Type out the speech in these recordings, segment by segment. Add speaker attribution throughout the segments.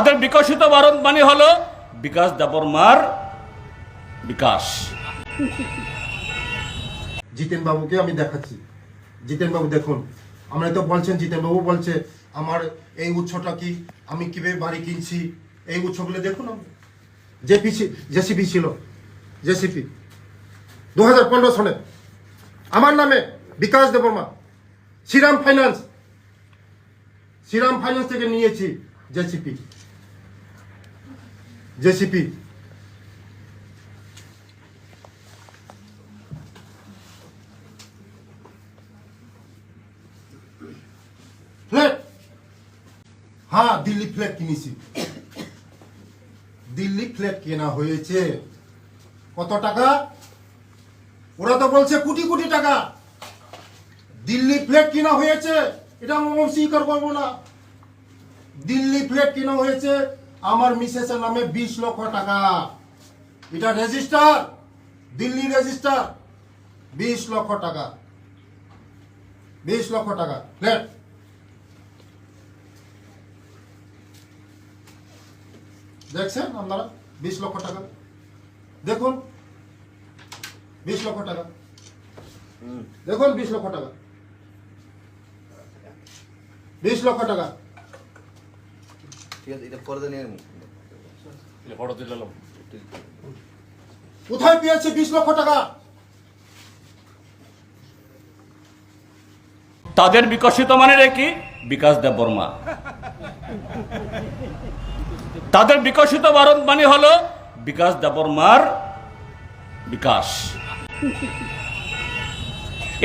Speaker 1: তাদের বিকশিত ভারত মানে হলো বিকাশ দেবর্মার বিকাশ।
Speaker 2: জিতেন বাবুকে আমি দেখাচ্ছি। জিতেন বাবু দেখুন, আমরা তো বলছেন জিতেন বাবু বলছে, আমার এই উৎসটা কি? আমি কীভাবে বাড়ি কিনছি? এই উৎসগুলো দেখুন জেপি জেসিপি ছিল, জেসিপি। দু হাজার পনেরো সনে। আমার নামে বিকাশ দেবর্মা শ্রীরাম ফাইন্যান্স। শ্রীরাম ফাইন্যান্স থেকে নিয়েছি জেসিপি। জেসিপি। হ্যাঁ দিল্লি ফ্ল্যাট কিনেছি। দিল্লি ফ্ল্যাট কেনা হয়েছে। কত টাকা? ওরা তো বলছে কোটি কোটি টাকা। দিল্লি ফ্ল্যাট কেনা হয়েছে। এটা আমি স্বীকার করব না। দিল্লি ফ্ল্যাট কেনা হয়েছে। আমার মিসেসের নামে বিশ লক্ষ টাকা। এটা রেজিস্টার? দিল্লি রেজিস্টার। বিশ লক্ষ টাকা। বিশ লক্ষ টাকা। ফ্ল্যাট দেখছেন আপনারা? বিশ লক্ষ টাকা। দেখুন। বিশ লক্ষ টাকা। দেখুন বিশ লক্ষ টাকা। বিশ লক্ষ টাকা।
Speaker 3: ঠিক আছে এটা পরে নিয়ে নেব।
Speaker 2: কোথায় পেয়েছে বিশ লক্ষ টাকা?
Speaker 1: তাদের বিকশিত মানে কি? বিকাশ দেববর্মা তাদের বিকশিত ভারত মানে হলো বিকাশ দেববর্মার বিকাশ।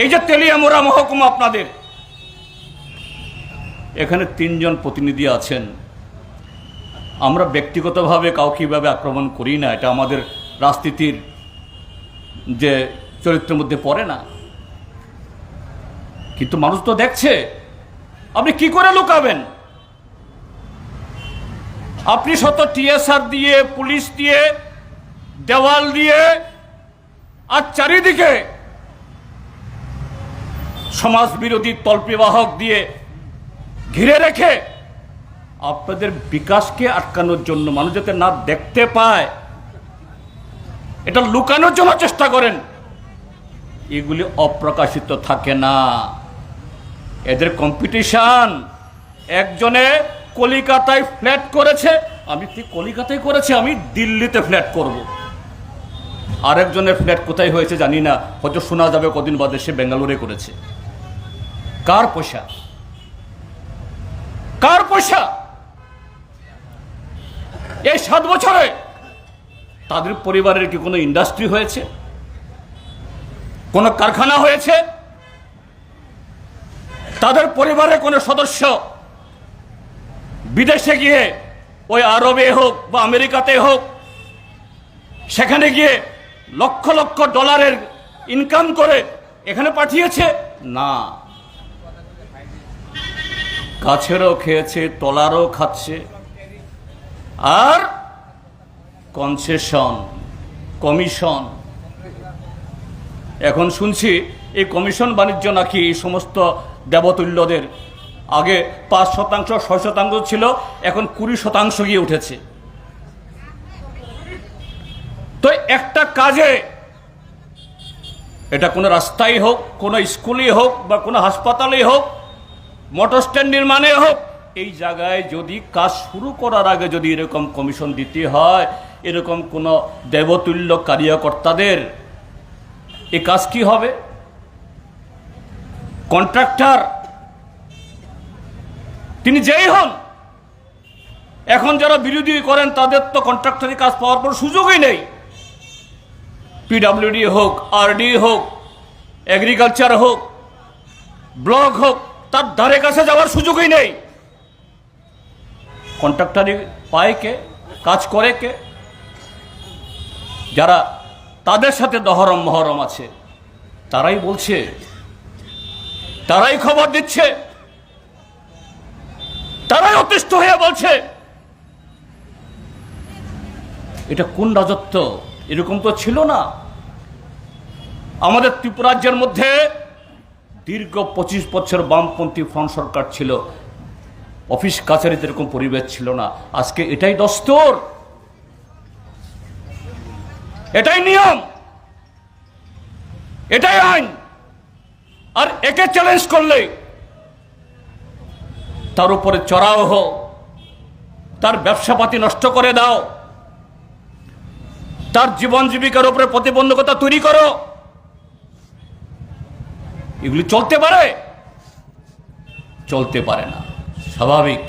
Speaker 1: এই যে তেলিয়ামুড়া মহকুমা আপনাদের এখানে তিনজন প্রতিনিধি আছেন। আমরা ব্যক্তিগতভাবে কাউকে এভাবে আক্রমণ করি না, এটা আমাদের রাজনীতির যে চরিত্রের মধ্যে পড়ে না। কিন্তু মানুষ তো দেখছে, আপনি কি করে লুকাবেন? আপনি শত টিএসআর দিয়ে, পুলিশ দিয়ে, দেওয়াল দিয়ে, আর চারিদিকে সমাজ বিরোধী তল্পিবাহক দিয়ে ঘিরে রেখে আপনাদের বিকাশকে আটকানোর জন্য মানুষ যাতে না দেখতে পায়, এটা লুকানোর জন্য চেষ্টা করেন। এগুলি অপ্রকাশিত থাকে না। এদের কম্পিটিশন একজনে কলিকাতায় ফ্ল্যাট করেছে, আমি ঠিক কলিকাতায় করেছে, আমি দিল্লিতে ফ্ল্যাট করব। আরেকজনের ফ্ল্যাট কোথায় হয়েছে জানি না, হয়তো শোনা যাবে কদিন বাদে, সে বেঙ্গালুরে করেছে। কার পয়সা? কার পয়সা? এই সাত বছরে তাদের পরিবারের কি কোনো ইন্ডাস্ট্রি হয়েছে? কোনো কারখানা হয়েছে? তাদের পরিবারের কোনো সদস্য বিদেশে গিয়ে ওই আরবে হোক বা আমেরিকাতে হোক, সেখানে গিয়ে লক্ষ লক্ষ ডলারের ইনকাম করে এখানে পাঠিয়েছে? না। গাছেরও খেয়েছে, তলারও খাচ্ছে আর কনসেশন কমিশন এখন শুনছি এই কমিশন বাণিজ্য নাকি এই সমস্ত দেবতুল্যদের আগে পাঁচ শতাংশ, ছয় শতাংশ ছিল, এখন কুড়ি শতাংশ গিয়ে উঠেছে। তো একটা কাজে এটা কোনো রাস্তায় হোক, কোনো স্কুলে হোক বা কোনো হাসপাতালেই হোক মোটর স্ট্যান্ড নির্মাণে হোক এই জায়গায় যদি কাজ শুরু করার আগে যদি এরকম কমিশন দিতে হয়, এরকম কোনো দেবতুল্য কার্যকর্তাদের, এ কাজ কি হবে? কন্ট্রাক্টর, তিনি যেই হন, এখন যারা বিরোধী করেন, তাদের তো কন্ট্রাক্টরি কাজ পাওয়ার কোনো সুযোগই নেই। পিডাব্লিউডি হোক আরডি হোক এগ্রিকালচার হোক ব্লক হোক, তার ধারে কাছে যাওয়ার সুযোগই নেই। কন্ট্রাক্টারি পায় কে, কাজ করে কে, যারা তাদের সাথে দহরম মহরম আছে, তারাই বলছে, তারাই খবর দিচ্ছে, তারাই অতিষ্ঠ হয়ে বলছে। এটা কোন রাজত্ব? এরকম তো ছিল না। আমাদের ত্রিপুরাজ্যের মধ্যে দীর্ঘ পঁচিশ বছর বামপন্থী ফ্রন্ট সরকার ছিল। অফিস কাছারিতে এরকম পরিবেশ ছিল না। আজকে এটাই দস্তর। এটাই নিয়ম। এটাই আইন। আর একে চ্যালেঞ্জ করলে তার উপরে চড়াও হোক তার ব্যবসাপাতি নষ্ট করে দাও। তার জীবন জীবিকার উপরে প্রতিবন্ধকতা তৈরি করো। এগুলি চলতে পারে? চলতে পারে না। স্বাভাবিক।